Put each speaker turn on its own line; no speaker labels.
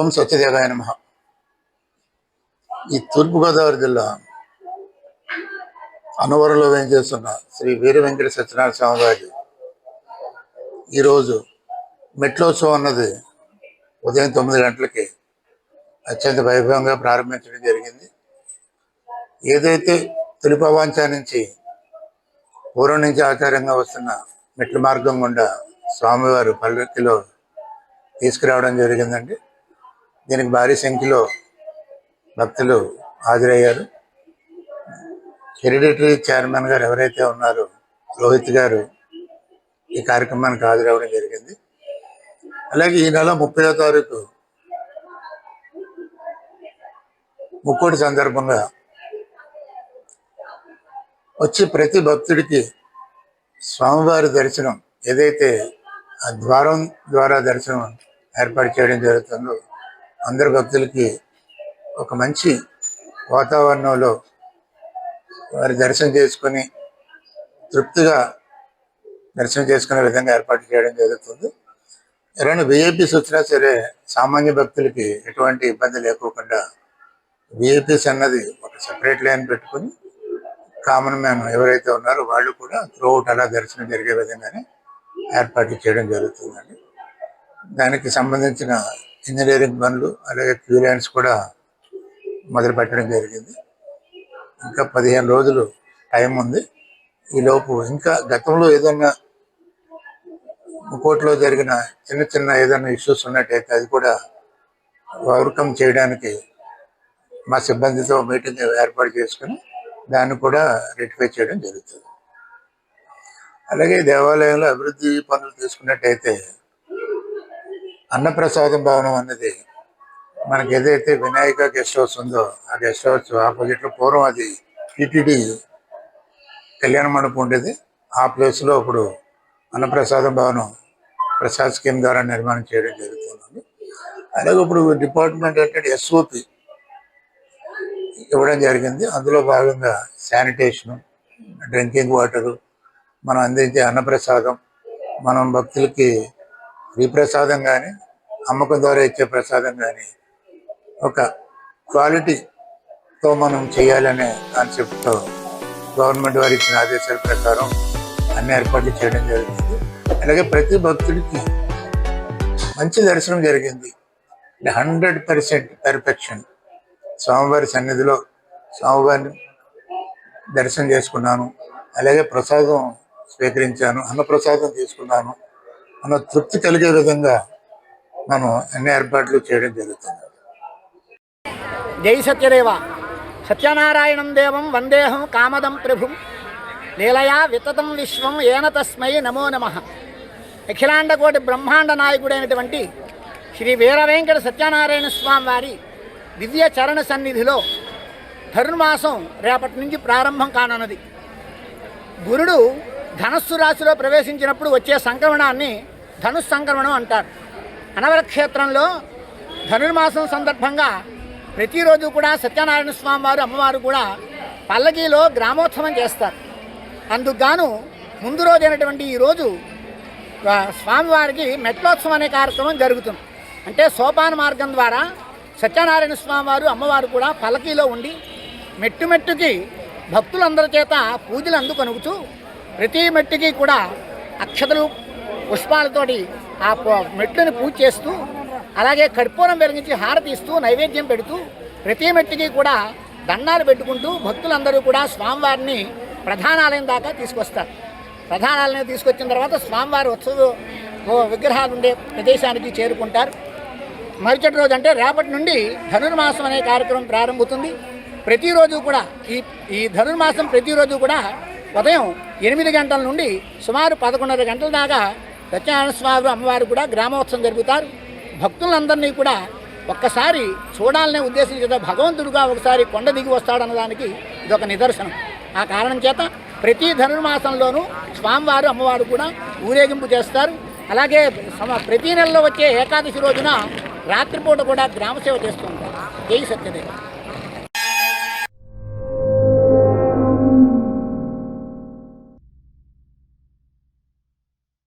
ఓం సత్యదేవాయ నమ. ఈ తూర్పుగోదావరి జిల్లా అనవరంలో వేయించేస్తున్న శ్రీ వీర వెంకట సత్యనారాయణ స్వామి వారి ఈరోజు మెట్లోత్సవం అన్నది ఉదయం తొమ్మిది గంటలకి అత్యంత వైభవంగా ప్రారంభించడం జరిగింది. ఏదైతే తొలిపవాంచ నుంచి పూర్వం నుంచి ఆచారంగా వస్తున్న మెట్ల మార్గం గుండా స్వామివారు పల్లెక్కిలో తీసుకురావడం జరిగిందండి. దీనికి భారీ సంఖ్యలో భక్తులు హాజరయ్యారు. హెరిడిటరీ చైర్మన్ గారు ఎవరైతే ఉన్నారో రోహిత్ గారు ఈ కార్యక్రమానికి హాజరవ్వడం జరిగింది. అలాగే ఈ నెల ముప్పై తారీఖు ముక్కోటి సందర్భంగా వచ్చి ప్రతి భక్తుడికి స్వామివారి దర్శనం ఏదైతే ఆ ద్వారం ద్వారా దర్శనం ఏర్పాటు చేయడం జరుగుతుందో అందరు భక్తులకి ఒక మంచి వాతావరణంలో వారి దర్శనం చేసుకొని తృప్తిగా దర్శనం చేసుకునే విధంగా ఏర్పాటు చేయడం జరుగుతుంది. ఎవరైనా విఐపీస్ వచ్చినా సరే సామాన్య భక్తులకి ఎటువంటి ఇబ్బంది లేకోకుండా విఐపీస్ అన్నది ఒక సెపరేట్ లైన్ పెట్టుకొని కామన్ మ్యాన్ ఎవరైతే ఉన్నారో వాళ్ళు కూడా త్రూఅవుట్ అలా దర్శనం జరిగే విధంగానే ఏర్పాటు చేయడం జరుగుతుందండి. దానికి సంబంధించిన ఇంజనీరింగ్ పనులు అలాగే క్యూరియన్స్ కూడా మొదలు పెట్టడం జరిగింది. ఇంకా పదిహేను రోజులు టైం ఉంది. ఈలోపు ఇంకా గతంలో ఏదైనా కోర్టులో జరిగిన చిన్న చిన్న ఏదైనా ఇష్యూస్ ఉన్నట్టయితే అది కూడా ఓవర్కమ్ చేయడానికి మా సిబ్బందితో మీటింగ్ ఏర్పాటు చేసుకుని దాన్ని కూడా రెక్టిఫై చేయడం జరుగుతుంది. అలాగే దేవాలయంలో అభివృద్ధి పనులు తీసుకున్నట్టయితే అన్నప్రసాదం భవనం అన్నది మనకి ఏదైతే వినాయక గెస్ట్ హౌస్ ఉందో ఆ గెస్ట్ హౌస్ ఆపోజిట్లో పూర్వం అది టిటిడి కళ్యాణ మండపం ఉండేది. ఆ ప్లేస్లో ఇప్పుడు అన్నప్రసాదం భవనం ప్రసాద్ స్కీమ్ ద్వారా నిర్మాణం చేయడం జరుగుతుంది. అలాగే ఇప్పుడు డిపార్ట్మెంట్ అంటే ఎస్ఓపి ఇవ్వడం జరిగింది. అందులో భాగంగా శానిటేషను డ్రింకింగ్ వాటరు మనం అందించే అన్నప్రసాదం మనం భక్తులకి ఫ్రీ ప్రసాదం కానీ అమ్మకం ద్వారా ఇచ్చే ప్రసాదం కానీ ఒక క్వాలిటీతో మనం చేయాలనే కాన్సెప్ట్తో గవర్నమెంట్ వారు ఇచ్చిన ఆదేశాల ప్రకారం అన్ని ఏర్పాట్లు చేయడం జరిగింది. అలాగే ప్రతి భక్తుడికి మంచి దర్శనం జరిగింది. Hundred percent perfection. స్వామివారి సన్నిధిలో స్వామివారిని దర్శనం చేసుకున్నాను. అలాగే ప్రసాదం స్వీకరించాను. అన్నప్రసాదం తీసుకున్నాను. మన తృప్తి కలిగే విధంగా మనం అన్ని ఏర్పాట్లు చేయడం జరుగుతుంది.
జై సత్యదేవ. సత్యనారాయణం దేవం వందేహం కామదం ప్రభుం లీలయా వితతం విశ్వం ఏన తస్మై నమో నమ. అఖిలాండకోటి బ్రహ్మాండ నాయకుడైనటువంటి శ్రీ వీరవేంకట సత్యనారాయణ స్వామి వారి దివ్య చరణ సన్నిధిలో ధనుర్మాసం రేపటి నుంచి ప్రారంభం కానున్నది. గురుడు ధనస్సు రాశిలో ప్రవేశించినప్పుడు వచ్చే సంక్రమణాన్ని ధనుస్ సంక్రమణం అంటారు. అనవర క్షేత్రంలో ధనుర్మాసం సందర్భంగా ప్రతిరోజు కూడా సత్యనారాయణ స్వామి వారు అమ్మవారు కూడా పల్లకీలో గ్రామోత్సవం చేస్తారు. అందుకుగాను ముందు ముందు రోజైనటువంటి ఈరోజు స్వామివారికి మెట్లోత్సవం అనే కార్యక్రమం జరుగుతుంది. అంటే సోపాన మార్గం ద్వారా సత్యనారాయణ స్వామి వారు అమ్మవారు కూడా పల్లకీలో ఉండి మెట్టు మెట్టుకి భక్తులందరి చేత పూజలు అందుకొనుగుతూ ప్రతి మెట్టుకి కూడా అక్షతలు పుష్పాలతోటి ఆ మెట్లను మెట్లుని పూజ చేస్తూ అలాగే కర్పూరం వెలిగించి హారతి ఇస్తూ నైవేద్యం పెడుతూ ప్రతి మెట్టుకి కూడా దండాలు పెట్టుకుంటూ భక్తులందరూ కూడా స్వామివారిని ప్రధానాలయం దాకా తీసుకొస్తారు. ప్రధానాలయం తీసుకొచ్చిన తర్వాత స్వామివారి ఉత్సవ ఓ విగ్రహాలు ఉండే ప్రదేశానికి చేరుకుంటారు. మరుసటి రోజు అంటే రేపటి నుండి ధనుర్మాసం అనే కార్యక్రమం ప్రారంభమవుతుంది. ప్రతిరోజు కూడా ఈ ఈ ధనుర్మాసం ప్రతిరోజు కూడా ఉదయం ఎనిమిది గంటల నుండి సుమారు పదకొండున్నర గంటల దాకా సత్యనారాయణ స్వామి అమ్మవారు కూడా గ్రామోత్సవం జరుపుతారు. భక్తులందరినీ కూడా ఒక్కసారి చూడాలనే ఉద్దేశం చేత భగవంతుడుగా ఒకసారి కొండ దిగి వస్తాడన్నదానికి ఇదొక నిదర్శనం. ఆ కారణం చేత ప్రతి ధనుర్మాసంలోనూ స్వామివారు అమ్మవారు కూడా ఊరేగింపు చేస్తారు. అలాగే సమ ప్రతి నెలలో వచ్చే ఏకాదశి రోజున రాత్రిపూట కూడా గ్రామసేవ చేస్తూ ఉంటారు. జై సత్యదేవ.